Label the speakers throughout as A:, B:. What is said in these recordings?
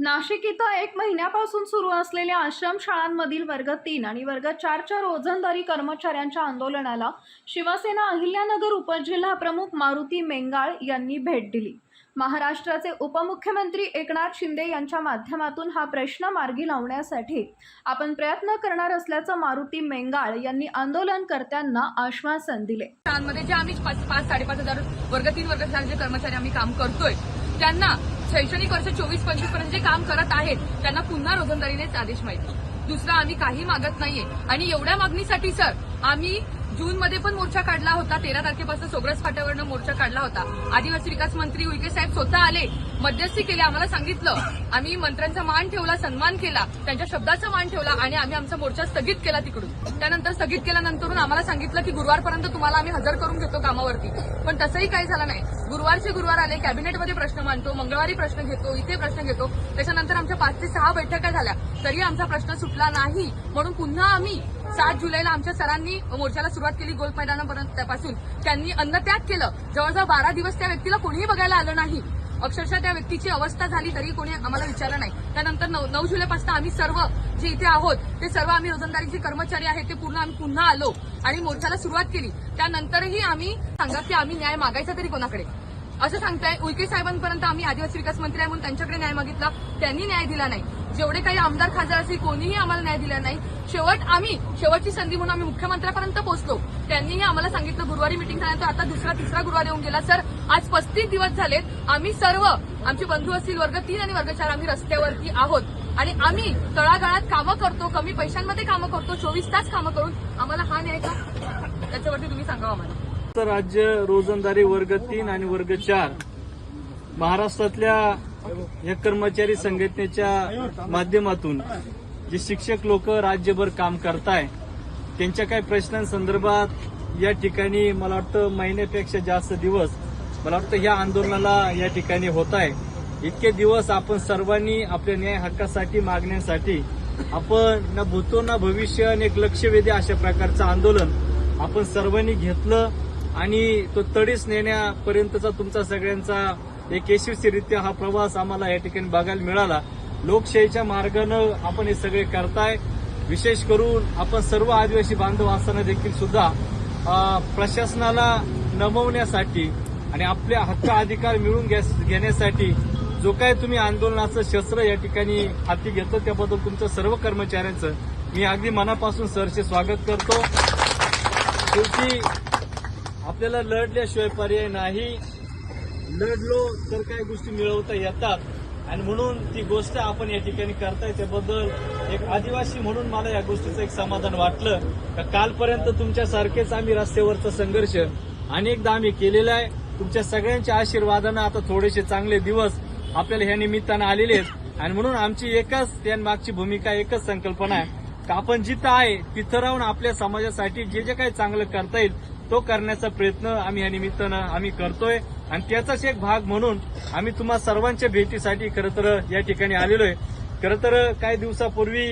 A: नाशिक इथं एक महिन्यापासून सुरू असलेल्या आश्रमशाळांमधील वर्ग तीन आणि वर्ग चारच्या रोजंदारी कर्मचाऱ्यांच्या आंदोलनाला शिवसेना अहिल्यानगर उपजिल्हा प्रमुख मारुती मेंगाळ यांनी भेट दिली. महाराष्ट्राचे उपमुख्यमंत्री एकनाथ शिंदे यांच्या माध्यमातून हा प्रश्न मार्गी लावण्यासाठी आपण प्रयत्न करणार असल्याचं मारुती मेंगाळ यांनी आंदोलनकर्त्यांना आश्वासन दिले.
B: शाळांमध्ये जे आम्ही पाच पाच साडेपाच हजार वर्ग तीन वर्ग चार जे कर्मचारी आम्ही काम करतोय त्यांना शैक्षणिक वर्ष चोवीस पंचवीसपर्यंत जे काम करत आहेत त्यांना पुन्हा रोजंदारीनेच आदेश माहिती. दुसरं आम्ही काही मागत नाहीये. आणि एवढ्या मागणीसाठी सर आम्ही जून मध्ये पण मोर्चा काढला होता. तेरा तारखेपासून सोग्रस फाट्यावरनं मोर्चा काढला होता. आदिवासी विकास मंत्री उईके साहेब स्वतः आले मध्यस्थी केली आम्हाला सांगितलं. आम्ही मंत्र्यांचा मान ठेवला सन्मान केला त्यांच्या शब्दाचा मान ठेवला आणि आम्ही आमचा मोर्चा स्थगित केला तिकडून. त्यानंतर स्थगित केल्यानंतरून आम्हाला सांगितलं की गुरुवारपर्यंत तुम्हाला आम्ही हजर करून घेतो कामावरती. पण तसंही काही झालं नाही. गुरुवारचे गुरुवार आले कॅबिनेटमध्ये प्रश्न मांडतो मंगळवारी प्रश्न घेतो इथे प्रश्न घेतो. त्याच्यानंतर आमच्या पाच ते सहा बैठका झाल्या. तरी आमचा प्रश्न सुटला नाही. म्हणून पुन्हा आम्ही सात जुलैला आमच्या सरांनी मोर्चाला सुरुवात केली गोल्फ मैदानापर्यंत पासून त्यांनी अन्नत्याग केलं. जवळजवळ बारा दिवस त्या व्यक्तीला कोणीही बघायला आलं नाही. अक्षरशः त्या व्यक्तीची अवस्था झाली तरी कोणी आम्हाला विचारलं नाही. त्यानंतर नऊ नऊ जुलैपासून आम्ही सर्व जे इथे आहोत ते सर्व आम्ही रोजंदारीचे कर्मचारी आहेत ते पूर्ण आम्ही पुन्हा आलो आणि मोर्चाला सुरुवात केली. त्यानंतरही आम्ही सांगा की आम्ही न्याय मागायचा तरी कोणाकडे? असं सांगताय उलके साहेबांपर्यंत आम्ही आदिवासी विकास मंत्री आहे म्हणून त्यांच्याकडे न्याय मागितला. त्यांनी न्याय दिला नाही. जेवढे काही आमदार खासदार असतील कोणीही आम्हाला न्याय दिला नाही. शेवट आम्ही शेवटची संधी म्हणून आम्ही मुख्यमंत्र्यापर्यंत पोहोचलो. त्यांनीही आम्हाला सांगितलं गुरुवारी मिटिंग झाल्यानंतर आता दुसरा तिसरा गुरुवार येऊन गेला. सर आज पस्तीस दिवस झालेत. आम्ही सर्व आमचे बंधू असतील वर्ग तीन आणि वर्ग चार आम्ही रस्त्यावरती आहोत. आणि आम्ही तळागाळात कामं करतो कमी पैशांमध्ये कामं करतो चोवीस तास कामं करून. आम्हाला हा न्याय का? त्याच्यावरती तुम्ही सांगा आम्हाला.
C: राज्य रोजंदारी वर्ग तीन आणि वर्ग चार. महाराष्ट्रातल्या या कर्मचारी संघटनेच्या माध्यमातून जे शिक्षक लोक राज्यभर काम करताय त्यांच्या काही प्रश्नांसंदर्भात या ठिकाणी मला वाटतं महिन्यापेक्षा जास्त दिवस मला वाटतं ह्या आंदोलनाला या ठिकाणी होत आहे इतके दिवस आपण सर्वांनी आपल्या न्याय हक्कासाठी मागण्यासाठी आपण ना भूतो ना भविष्य आणि एक लक्षवेधी अशा प्रकारचं आंदोलन आपण सर्वांनी घेतलं आणि तो तडीस नेण्यापर्यंतचा तुमचा सगळ्यांचा एक यशस्वीरित्या हा प्रवास आम्हाला या ठिकाणी बघायला मिळाला. लोकशाहीच्या मार्गानं आपण हे सगळे करताय. विशेष करून आपण सर्व आदिवासी बांधव असताना देखील सुद्धा प्रशासनाला नमवण्यासाठी आणि आपले हक्क अधिकार मिळवून घेण्यासाठी जो काय तुम्ही आंदोलनाचं शस्त्र या ठिकाणी हाती घेतो त्याबद्दल तुमचं सर्व कर्मचाऱ्यांचं मी अगदी मनापासून सरचे स्वागत करतो. शेवटी आपल्याला लढल्याशिवाय पर्याय नाही. लढलो तर काही गोष्टी मिळवता येतात. आणि म्हणून ती गोष्ट आपण या ठिकाणी करताय त्याबद्दल एक आदिवासी म्हणून मला या गोष्टीचं एक समाधान वाटलं. का कालपर्यंत तुमच्यासारखेच आम्ही रस्त्यावरचा संघर्ष अनेकदा आम्ही केलेला आहे. तुमच्या सगळ्यांच्या आशीर्वादानं आता थोडेसे चांगले दिवस आपल्याला ह्या निमित्तानं आलेले आहेत. आणि म्हणून आमची एकच त्यांमागची भूमिका एकच संकल्पना आहे. का आपण जिथं आहे तिथं राहून आपल्या समाजासाठी जे जे काही चांगलं करता येईल तो करण्याचा प्रयत्न आम्ही या निमित्तानं आम्ही करतोय. आणि त्याचाच एक भाग म्हणून आम्ही तुम्हा सर्वांच्या भेटीसाठी खरं तर या ठिकाणी आलेलो आहे खरं तर काही दिवसापूर्वी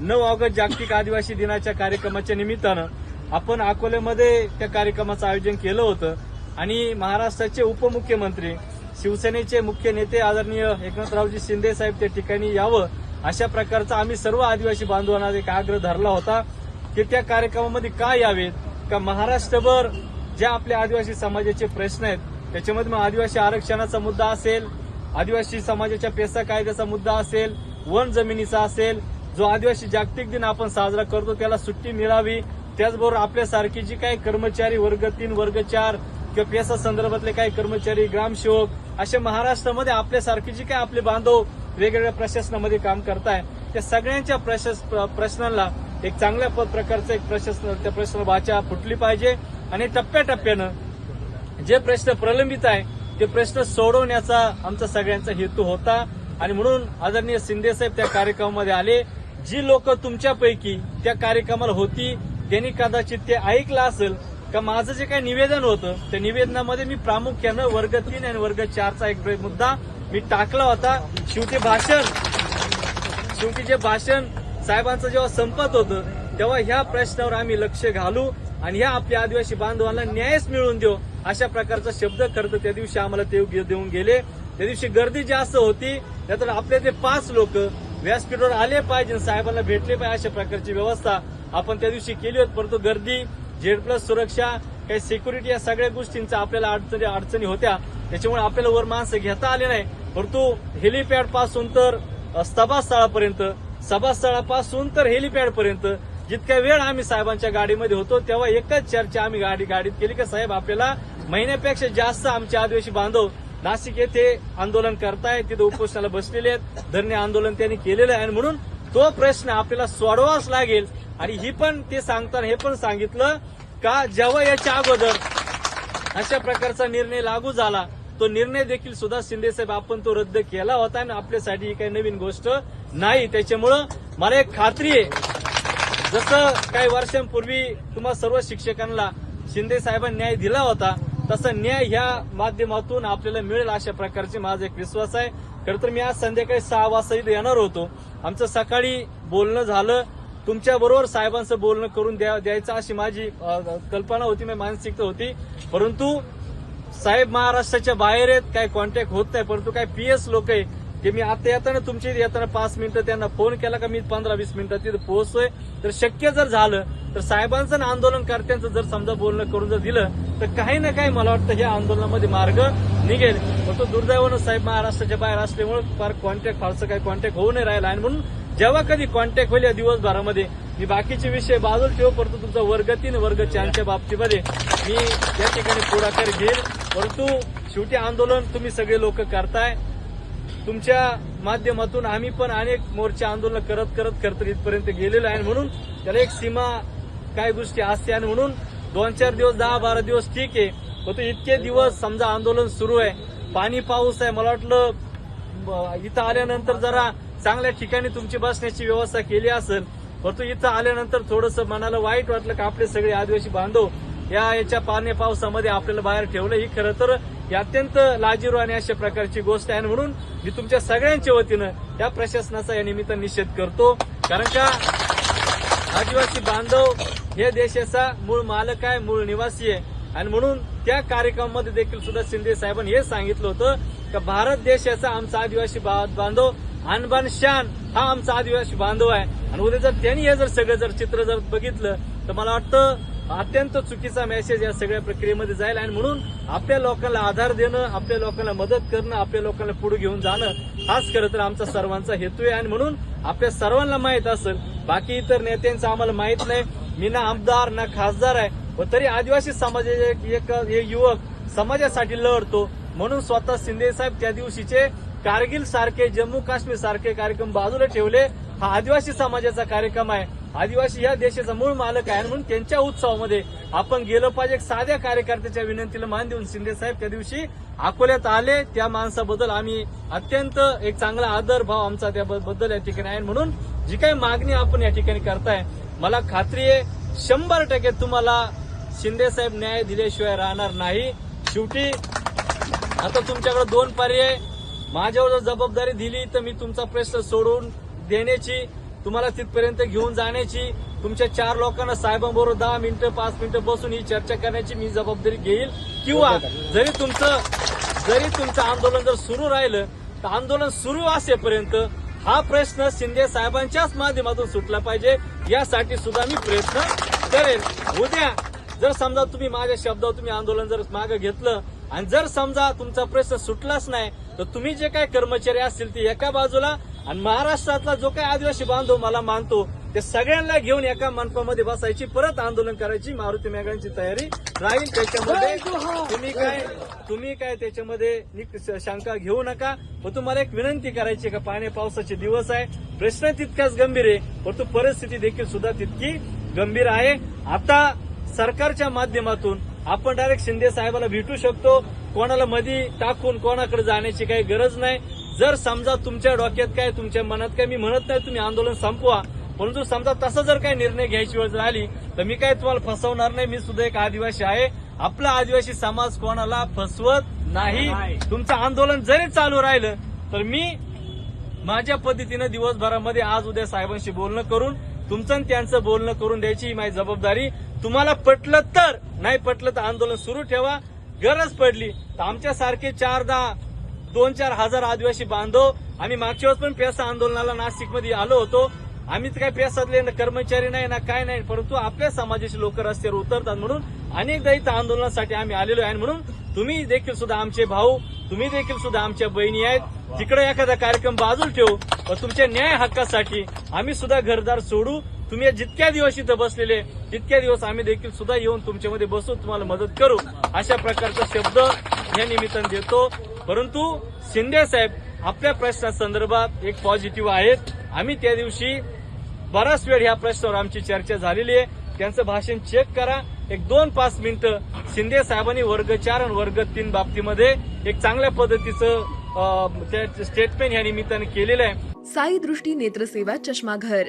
C: नऊ ऑगस्ट जागतिक आदिवासी दिनाच्या कार्यक्रमाच्या निमित्तानं आपण अकोल्यामध्ये त्या कार्यक्रमाचं आयोजन केलं होतं. आणि महाराष्ट्राचे उपमुख्यमंत्री शिवसेनेचे मुख्य नेते आदरणीय एकनाथरावजी शिंदे साहेब त्या ठिकाणी यावं अशा प्रकारचा आम्ही सर्व आदिवासी बांधवांना एक आग्रह धरला होता की त्या कार्यक्रमामध्ये का यावेत? का महाराष्ट्रभर ज्या आपल्या आदिवासी समाजाचे प्रश्न आहेत त्याच्यामध्ये मग आदिवासी आरक्षणाचा मुद्दा असेल आदिवासी समाजाच्या पेसा कायद्याचा मुद्दा असेल वन जमिनीचा असेल जो आदिवासी जागतिक दिन आपण साजरा करतो त्याला सुट्टी मिळावी त्याचबरोबर आपल्यासारखी जी काही कर्मचारी वर्ग तीन वर्ग चार किंवा पेसा संदर्भातले काही कर्मचारी ग्रामसेवक असे महाराष्ट्रामध्ये आपल्यासारखी जी काही आपले बांधव वेगवेगळ्या प्रशासनामध्ये काम करताय त्या सगळ्यांच्या प्रशास प्रश्नांना एक चांगल्या प- प्रकारचं एक प्रशासन त्या प्रश्न वाचा फुटली पाहिजे. आणि टप्प्याटप्प्यानं जे प्रश्न प्रलंबित आहे ते प्रश्न सोडवण्याचा आमचा सगळ्यांचा हेतू होता. आणि म्हणून आदरणीय शिंदे साहेब त्या कार्यक्रमामध्ये आले. जी लोक तुमच्यापैकी त्या कार्यक्रमाला होती त्यांनी कदाचित ते ऐकलं असेल. का माझं जे काही निवेदन होतं त्या निवेदनामध्ये मी प्रामुख्यानं वर्ग तीन आणि वर्ग चारचा एक मुद्दा मी टाकला होता. शेवटी भाषण. शेवटी जे भाषण साहेबांचं जेव्हा संपत होतं तेव्हा ह्या प्रश्नावर आम्ही लक्ष घालू आणि ह्या आपल्या आदिवासी बांधवांना न्यायच मिळवून देऊ अशा प्रकारचा शब्द खरं त्या दिवशी आम्हाला ते देऊन गेले. त्या दिवशी गर्दी जास्त होती त्यातून आपले ते पाच लोक व्यासपीठावर आले पाहिजे साहेबांना भेटले पाहिजे अशा प्रकारची व्यवस्था आपण त्या दिवशी केली होती. परंतु गर्दी झेड प्लस सुरक्षा काही सिक्युरिटी या सगळ्या गोष्टींचा आपल्याला अडचणी अडचणी होत्या. त्याच्यामुळे आपल्याला वर माणसं घेता आले नाही. परंतु हेलिपॅडपासून तर स्तभास्थळापर्यंत सभास्थळापासून तर हेलिपॅड पर्यंत. जितक्या वेळ आम्ही साहेबांच्या गाडीमध्ये होतो तेव्हा एकच चर्चा आम्ही गाडी गाडीत केली की साहेब आपल्याला महिन्यापेक्षा जास्त आमचे आदिवासी बांधव नाशिक येथे आंदोलन करतायत तिथे उपोषणाला बसलेले आहेत. धरणे आंदोलन त्यांनी केलेलं आहे. आणि म्हणून तो प्रश्न आपल्याला सोडवाच लागेल. आणि ही पण ते सांगताना हे पण सांगितलं का जेव्हा याच्या अगोदर अशा प्रकारचा निर्णय लागू झाला तो निर्णय देखील सुद्धा शिंदे साहेब आपण तो रद्द केला होता आणि आपल्यासाठी ही काही नवीन गोष्ट नाही. त्याच्यामुळं मला एक खात्री आहे. जसं काही वर्षांपूर्वी तुम्हा सर्व शिक्षकांना शिंदे साहेबांनी न्याय दिला होता तसा न्याय ह्या माध्यमातून आपल्याला मिळेल अशा प्रकारचे माझा एक विश्वास आहे. खरं तर मी आज संध्याकाळी सहा वाजता इथे येणार होतो. आमचं सकाळी बोलणं झालं. तुमच्या बरोबर साहेबांचं बोलणं करून द्या द्यायचं अशी माझी कल्पना होती माझी मानसिकता होती. परंतु साहेब महाराष्ट्राच्या बाहेर आहेत काही कॉन्टॅक्ट होत नाही परंतु काही पीएस लोक आहे की मी आता येताना तुमची येताना पाच मिनिटं त्यांना फोन केला का मी पंधरा वीस मिनिटात तिथे पोहोचतोय. तर शक्य जर झालं तर साहेबांचं आंदोलन आंदोलनकर्त्यांचं जर समजा बोलणं करून जर दिलं तर काही ना काही मला वाटतं या आंदोलनामध्ये मार्ग निघेल. पण तो दुर्दैवानं साहेब महाराष्ट्राच्या बाहेर असल्यामुळे फार कॉन्टॅक्ट फारसं काही कॉन्टॅक्ट होऊ नाही राहिला. आणि म्हणून जेव्हा कधी कॉन्टॅक्ट होईल या दिवसभरामध्ये मी बाकीचे विषय बाजूला ठेवू परंतु तुमचा वर्ग तीन वर्ग चारच्या बाबतीमध्ये मी या ठिकाणी पुढाकार घेईल. परंतु शेवटी आंदोलन तुम्ही सगळे लोक करताय. तुमच्या माध्यमातून आम्ही पण अनेक मोर्चे आंदोलन करत करत करत इथपर्यंत गेलेलो आहे. म्हणून त्याला एक सीमा काय गोष्टी असते आणि म्हणून दोन चार दिवस दहा बारा दिवस ठीक आहे. परंतु इतके दिवस समजा आंदोलन सुरू आहे. पाणी पाऊस आहे मला वाटलं इथं आल्यानंतर जरा चांगल्या ठिकाणी तुमची बसण्याची व्यवस्था केली असेल परंतु इथं आल्यानंतर थोडंसं मनाला वाईट वाटलं का आपले सगळे आदिवासी बांधव या याच्या पाण्या पावसामध्ये आपल्याला बाहेर ठेवलं ही खरं तर ही अत्यंत लाजीरू आणि अशा प्रकारची गोष्ट आहे. आणि म्हणून मी तुमच्या सगळ्यांच्या वतीनं या प्रशासनाचा या निमित्त निषेध करतो. कारण का आदिवासी बांधव हे देशाचा मूळ मालक आहे मूळ निवासी आहे. आणि म्हणून त्या कार्यक्रमामध्ये देखील सुद्धा शिंदे साहेबांनी हे सांगितलं होतं का भारत देशाचा आमचा आदिवासी बा- बांधव आणबान शान हा आमचा आदिवासी बांधव आहे. आणि उद्या जर त्यांनी हे जर सगळं जर चित्र जर बघितलं तर मला वाटतं अत्यंत चुकीचा मेसेज या सगळ्या प्रक्रियेमध्ये जाईल. आणि म्हणून आपल्या लोकांना आधार देणं आपल्या लोकांना मदत करणं आपल्या लोकांना पुढे घेऊन जाणं हाच खरं तर आमचा सर्वांचा हेतू आहे. आणि म्हणून आपल्या सर्वांना माहीत असेल बाकी इतर नेत्यांचं आम्हाला माहीत नाही. मी ना आमदार ना खासदार आहे. व तरी आदिवासी समाजाचे एक- एक युवक समाजासाठी लढतो. म्हणून स्वतः शिंदे साहेब त्या दिवशीचे कारगिल सारखे जम्मू काश्मीर सारखे कार्यक्रम बाजूला ठेवले. हा आदिवासी समाजाचा कार्यक्रम आहे. आदिवासी या देशाचा मूळ मालक आहे म्हणून त्यांच्या उत्सवामध्ये आपण गेलो पाहिजे. एक साध्या कार्यकर्त्याच्या विनंतीला मान देऊन शिंदे साहेब त्या दिवशी अकोल्यात आले. त्या माणसाबद्दल आम्ही अत्यंत एक चांगला आदर भाव आमचा त्याबद्दल या ठिकाणी आहे. म्हणून जी काही मागणी आपण या ठिकाणी करताय मला खात्री आहे शंभर टक्के तुम्हाला शिंदे साहेब न्याय दिल्याशिवाय राहणार नाही. शेवटी आता तुमच्याकडे दोन पर्याय माझ्यावर जर जबाबदारी दिली तर मी तुमचा प्रश्न सोडून देण्याची तुम्हाला तिथपर्यंत घेऊन जाण्याची तुमच्या चार लोकांना साहेबांबरोबर दहा मिनिटं पाच मिनिटं बसून ही चर्चा करण्याची मी जबाबदारी घेईल. किंवा जरी तुमचं जरी तुमचं आंदोलन जर सुरू राहिलं तर आंदोलन सुरू असेपर्यंत हा प्रश्न शिंदे साहेबांच्याच माध्यमातून सुटला पाहिजे. यासाठी सुद्धा मी प्रयत्न करेन. उद्या जर समजा तुम्ही माझ्या शब्दावर तुम्ही आंदोलन जर मागे घेतलं आणि जर समजा तुमचा प्रश्न सुटलाच नाही तर तुम्ही जे काही कर्मचारी असतील ते एका बाजूला आणि महाराष्ट्रातला जो काही आदिवासी बांधव मला मानतो ते सगळ्यांना घेऊन एका मंडपामध्ये बसायची परत आंदोलन करायची. मारुती मेघांची तयारी राहील त्याच्यामध्ये. तुम्ही काय तुम्ही काय त्याच्यामध्ये शंका घेऊ नका. पण तुम्हाला एक विनंती करायची का पाण्या पावसाचे दिवस आहे. प्रश्न तितकाच गंभीर आहे परंतु परिस्थिती देखील सुद्धा तितकी गंभीर आहे. आता सरकारच्या माध्यमातून आपण डायरेक्ट शिंदे साहेबाला भेटू शकतो. कोणाला मधी टाकून कोणाकडे जाण्याची काही गरज नाही. जर समजा तुमच्या डोक्यात काय तुमच्या मनात काय मी म्हणत नाही तुम्ही आंदोलन संपवा. परंतु समजा तसा जर काही निर्णय घ्यायची वेळ आली तर मी काय तुम्हाला फसवणार नाही. मी सुद्धा एक आदिवासी आहे. आपला आदिवासी समाज कोणाला फसवत नाही. तुमचं आंदोलन जरी चालू राहिलं तर मी माझ्या पद्धतीनं दिवसभरामध्ये आज उद्या साहेबांशी बोलणं करून तुमचं आणि त्यांचं बोलणं करून द्यायची ही माझी जबाबदारी. तुम्हाला पटलं तर नाही पटलं तर आंदोलन सुरू ठेवा. गरज पडली. तर आमच्यासारखे चार दहा दोन चार हजार आदिवासी बांधव आम्ही मागच्या वेळेस पण पेसा आंदोलनाला नाशिकमध्ये आलो होतो. आम्ही तर काय पेसातले ना कर्मचारी नाही ना काय नाही परंतु आपल्या समाजाचे लोक रस्त्यावर उतरतात म्हणून अनेकदा इथं आंदोलनासाठी आम्ही आलेलो आहे. म्हणून तुम्ही देखील सुद्धा आमचे भाऊ तुम्ही देखील सुद्धा आमच्या बहिणी आहेत. तिकडे एखादा कार्यक्रम बाजूला ठेवू. व तुमच्या न्याय हक्कासाठी आम्ही सुद्धा घरदार सोडू. तुम्ही जितक्या दिवस इथं बसलेले तितक्या दिवस आम्ही देखील सुद्धा येऊन तुमच्यामध्ये बसू तुम्हाला मदत करू अशा प्रकारचा शब्द या निमित्तानं देतो. परंतु शिंदे साहेब आपल्या प्रश्नासंदर्भात एक पॉझिटिव्ह आहेत. आम्ही त्या दिवशी बराच वेळ ह्या प्रश्नावर आमची चर्चा झालेली आहे. त्यांचं भाषण चेक करा. एक दोन पाच मिनिटं शिंदे साहेबांनी वर्ग चार आणि वर्ग तीन बाबतीमध्ये एक चांगल्या पद्धतीचं त्या स्टेटमेंट या निमित्तानं केलेलं आहे.
D: साई दृष्टी नेत्रसेवा चष्माघर.